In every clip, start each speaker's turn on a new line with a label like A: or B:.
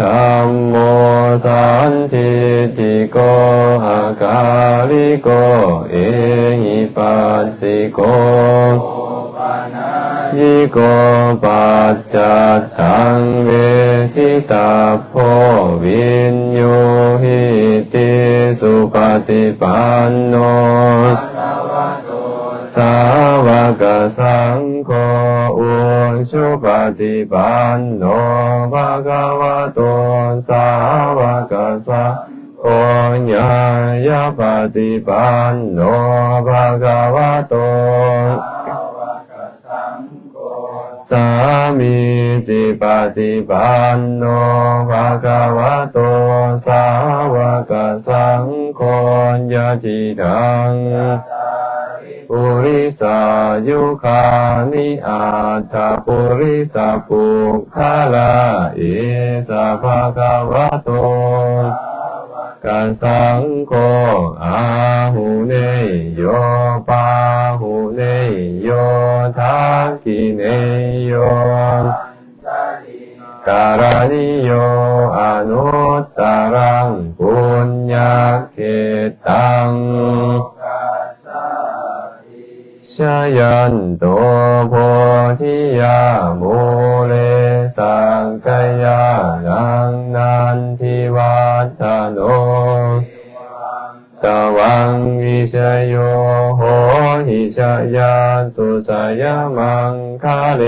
A: ธรรมโมสันทิติโกอากาลิโก เอหิปัสสิโกยิโกปัจจัตตังเวทิตาโพวินโยหิติสุปฏิปันโนสา กสังโฆอุชุปฏิปันโนภะคะวะโตสาวกสังโฆญาญาปฏิปันโนภะคะวะโตสามีจิปฏิปันโนภะคะวะโตสาวกสังโฆญาจิตัง ปุริสายุคานิอาตาปุริสาปุคาลาเอสะภะคะวะโตกัสังโฆอาหุเนยโยปาหุเนยโยทักขิเนยโยการณิโยอนุตตรังปุญญาเขตัง ชยันโตโพธิยาโมเลสังกยานังนันทิวัฒโนตวังวิชโยโหหิชยาสุชยมังคาเล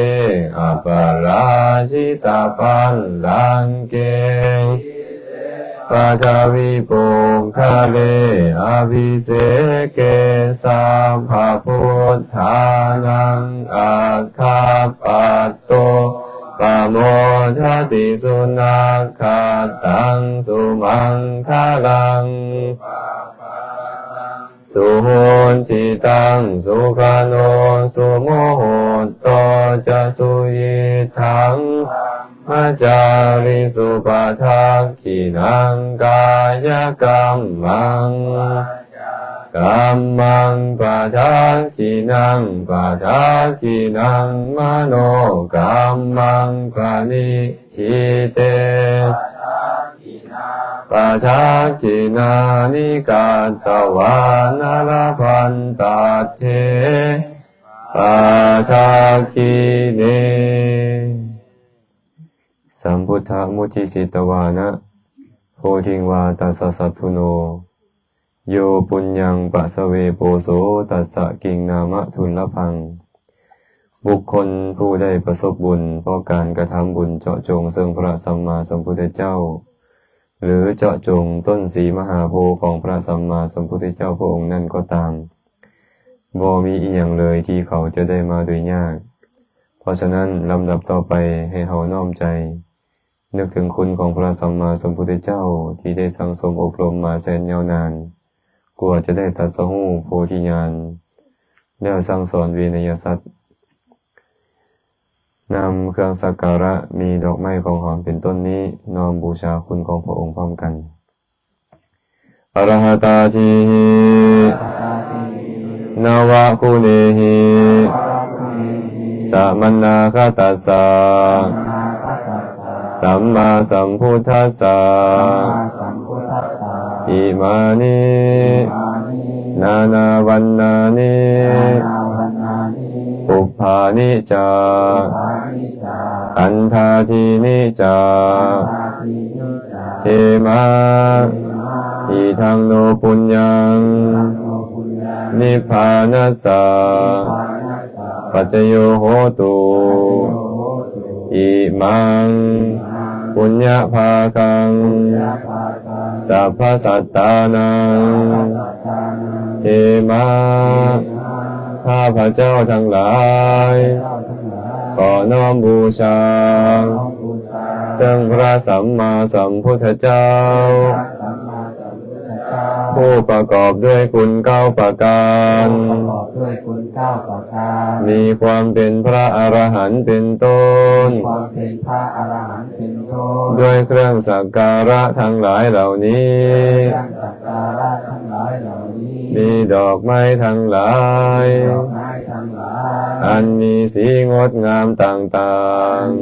A: อปราชิตาปันลังเก ปัจาวิปุคาเลอภิเสเกสัมภะพุทธานังอาคาปัตโตปะโมทติสุนัขขตังสุมังคาลังสุโหนทิตังสุขโนสุโมโหโตจะสุยิทัง อาจาริสุปาทักขินังกายกรรมังกรรมังปาทักขินังปาทักขินังมโนกรรมังปานิชิเตปาทักขินานิกาตวานารพันตาเทปาทักขิเน สัมพุทธมุทิสิตวานะโพธิงวาตัสสัตถุโน โยปุญญังปะสเวโปโสตัสสะกิงนามะทุนละพัง บุคคลผู้ได้ประสบบุญ เพราะการกระทำบุญเจาะจงซึ่งพระสัมมาสัมพุทธเจ้า หรือเจาะจงต้นสีมหาโพธิ์ของพระสัมมาสัมพุทธเจ้าพระองค์นั่นก็ตามบ่มีอีหยังเลยที่เขาจะได้มาโดยยาก เพราะฉะนั้นลำดับต่อไปให้เขาน้อมใจ นึกถึงคุณของพระสัมมาสัมพุทธเจ้าที่ได้สังสมอบรมมาแสนยาวนานกลัวจะได้ตัดสหูโพธิญาณแล้วสั่งสอนเวนยสัตว์นำเครื่องสักการะมีดอกไม้ของหอมเป็นต้นนี้น้อมบูชาคุณของพระองค์พร้อมกันอรหัตาทีหินวะคุเนหิสัมมนาคตัสสะ สัมมาสัมพุทธัสสะอิมานินานาวันนานิปุพานิจาขันธาทีนิจาเทมาอิทังโนปุญญัง นิพพานัสสะปัจจโยโหตุอิมัง ปุญญาภาคัง สัพพสัตตานังเทมาข้าพระเจ้าทั้งหลาย ขอน้อมบูชา ซึ่งพระสัมมาสัมพุทธเจ้า ผู้ประกอบด้วยคุณเก้าประการ
B: ประกอบด้วยคุณเก้าประการ
A: มีความเป็นพระอรหันต์เป็นต้น
B: ความเป็นพระอรหันต์เป็นต้น
A: ด้วยเครื่องสักการะทั้งหลายเหล่านี้
B: ตั้งสักการะทั้งหลายเหล่านี้
A: มีดอกไม้ทั้งหลาย
B: ดอกไม้ทั้งหลาย
A: อันมีสีงดงามต่าง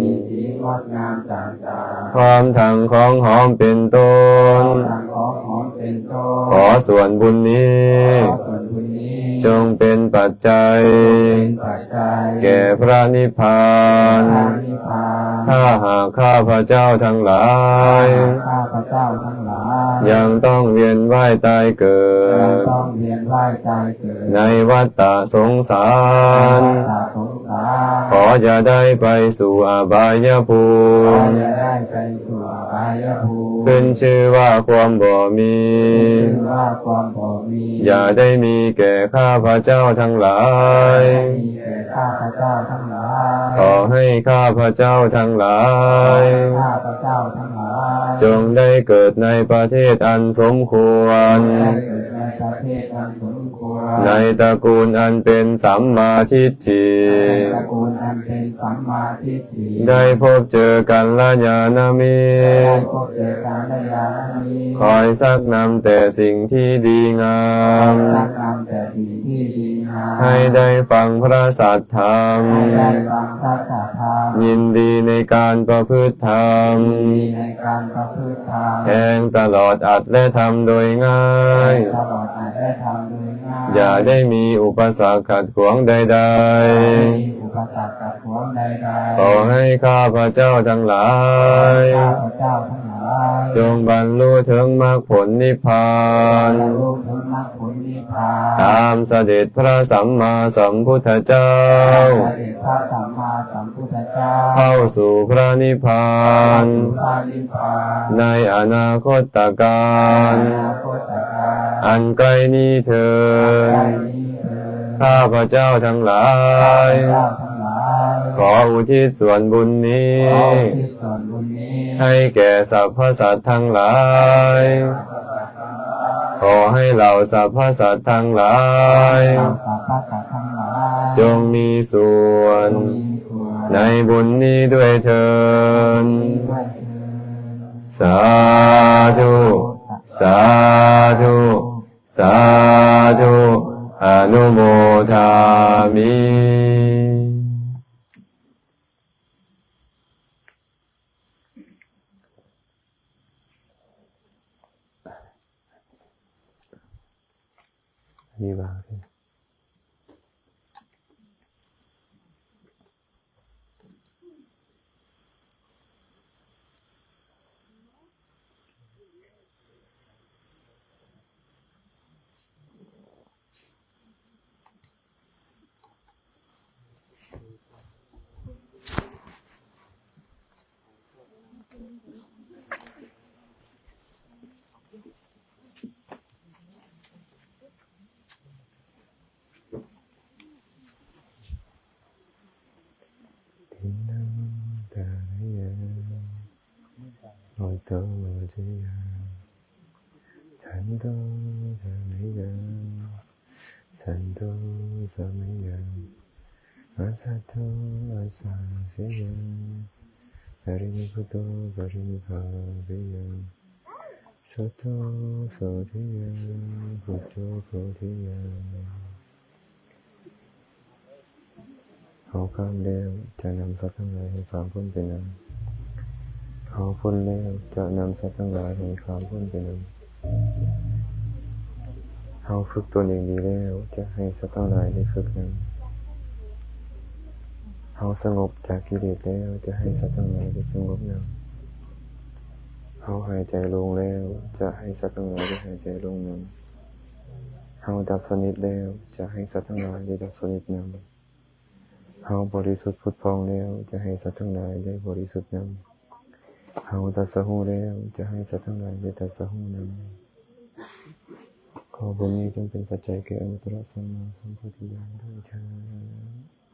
B: มีสีงดงามต่าง
A: ๆภพร้อมทั้งของหอมเป็นต้น
B: ทางของหอมเป็นต้น
A: ขอส่วนบุญนี้
B: ขอส่วนบุญนี้
A: จงเป็นปัจจัย
B: เป็นปัจจัย
A: แก่พระนิพพาน
B: ทางนิพพาน
A: ถ้าหากข้าพระเจ้าทั้งหลาย
B: ข้าพระเจ้าทั้งหลาย
A: ยังต้องเวียนว่ายตายเกิ
B: ยัง
A: ด
B: ต้องเวียนว่ายตายเกิด
A: ในวัฏฏะสงสาร
B: ตาสงสาร
A: ขออย่าได้ไปสู่อบายภู
B: ขอ
A: มิ
B: อย่าได้ไปสู่อบายภูมิ
A: ขึ้นชื่อว่าความบ่มี
B: ชื่อว่าความบ่มี
A: อย่าได้มีแก่ข้าพระเจ้าทั้งหลาย
B: มีแก่ ข้าพระเจ้าทั้งหลาย
A: ขอให้ข้าพระเจ้าทั้งหลาย
B: ข้าพระเจ้าทั้งหลาย
A: จงได้เกิดในประเทศอันสมควร
B: ได้เกิดในประเทศอันสมควร
A: ในตระกูลอันเป็นสัมมาทิฏฐิ
B: ในตระกูลอันเป็นสัมมาทิฏฐิ
A: ได้พบเจอกันละญาณมิ
B: ได้
A: ตร
B: พบเจอการได้ยานี้
A: คอยซักนำแต่สิ่งที่ดีงาม
B: สร้างนำแต่สิ่งที่ดีงาม
A: ให้ได้ฟังพระสัทธรรม
B: ให้ได้ฟังพระสาธรรม
A: ยินดีในการประพฤติธรรม
B: ดีในการประพฤติธรรม
A: แทงตลอดอัดและทำโดยง่าย
B: ตลอดอาจได้ทำโดยง่าย
A: อย่าได้มีอุปสรรคขัดขวางใด
B: ไม่มีอุปสรรคกับขวางใด
A: ๆ
B: ๆ
A: ขอให้ข้าพระเจ้าทั้งหลาย
B: ข้าพระเจ้าทั้งหลาย
A: จงบรรลุถึงมรรคผลนิพพาน
B: บรรลุถึงมรรคผลนิพพาน
A: ตามเสด็จพระสัมมาสัมพุทธเจ้า
B: เสด็จพระสัมมาสัมพุทธเจ้า
A: เข้าสู่พระนิพพาน
B: สู่พระนิพพาน
A: ในอนาคตการ
B: อนาคตการ
A: อันไกลนี้เถิด
B: ใกล้นี้เถิด
A: ข้าพระเจ้าทั้งหลา
B: ข้าพ
A: ย ขออุทิศส่วนบุญนี้
B: ขออุทิศส่วนบุญนี้
A: ให้แก่สรรพสัตว์ทั้งหลาย ขอให้เหล่าสรรพสัตว์ทั้งหลาย
B: เราสรรพสัตว์ทั้งหลาย
A: จงมีส่วน
B: มีส่วน
A: ในบุญนี้ด้วยเถิด
B: ด้วยเถิด
A: สาธุสาธุสาธุอนุโมทามิ นี่บ้างสิทินังตาริยโอโต จิยาฉันโตธรรมิยังสันโตสมัยยังอาสัตโตอาสาสิยังปรินิพุตโตปรินิพพ เขาข้ามแล้วจะนำสัตว์ทั้งหลายให้ความพ้นไปนั้นเขาพ้นแล้วจะนำสัตว์ทั้งหลายให้ความพ้นไปนั้นเขาฝึกตนเองดีแล้ว จะให้สัตว์ทั้งหลายได้ฝึกนั้นเขาสงบจากกิเลสแล้วจะให้สัตว์ทั้งหลายได้สงบนั้นเขาหายใจลงแล้ว จะให้สัตว์ทั้งหลายได้หายใจลงนั้นเขาดับสนิทแล้ว จะให้สัตว์ทั้งหลายได้ดับสนิทนั้นเฮาบริสุทธิ์พุทธพองแล้ว จะให้สัตว์ทั้งหลายได้บริสุทธิ์นำ เฮาตัสหูแล้วจะให้สัตว์ทั้งหลายได้ตัสหูนั้นขอบุญนี้จงเป็นปัจจัยแก่อนุตตรสัมมาสัมพุทธญาณด้วยเถิด